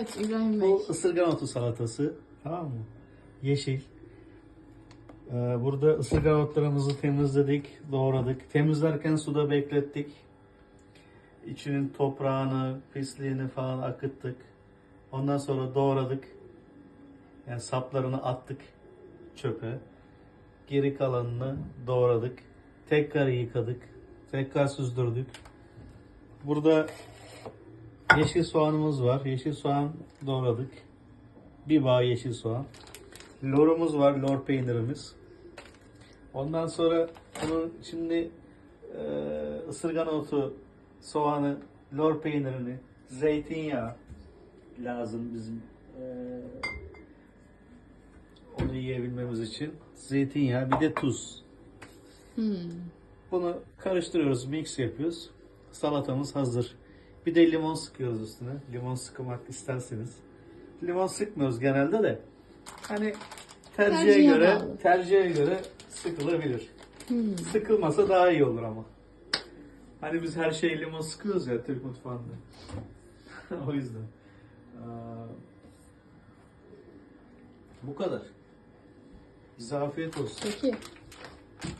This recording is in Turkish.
Evet İbrahim Bey. Bu ısırgan otu salatası. Tamam mı? Yeşil. Ee, burada ısırgan otlarımızı temizledik, doğradık. Temizlerken suda beklettik. İçinin toprağını, pisliğini falan akıttık. Ondan sonra doğradık. Yani saplarını attık çöpe. Geri kalanını doğradık. Tekrar yıkadık. Tekrar süzdürdük. Burada yeşil soğanımız var. Yeşil soğan doğradık. Bir bağ yeşil soğan. Lorumuz var, lor peynirimiz. Ondan sonra bunun şimdi e, ısırgan otu, soğanı, lor peynirini, zeytinyağı lazım bizim e, onu yiyebilmemiz için. Zeytinyağı, bir de tuz. Hmm. Bunu karıştırıyoruz, mix yapıyoruz. Salatamız hazır. Bir de limon sıkıyoruz üstüne. Limon sıkmak isterseniz. Limon sıkmıyoruz genelde de. Hani tercihe Tercihe göre bağlı. tercihe göre sıkılabilir. Hmm. Sıkılmasa daha iyi olur ama. Hani biz her şeye limon sıkıyoruz ya Türk mutfağında. o yüzden. Aa, bu kadar. Bize afiyet olsun. Peki.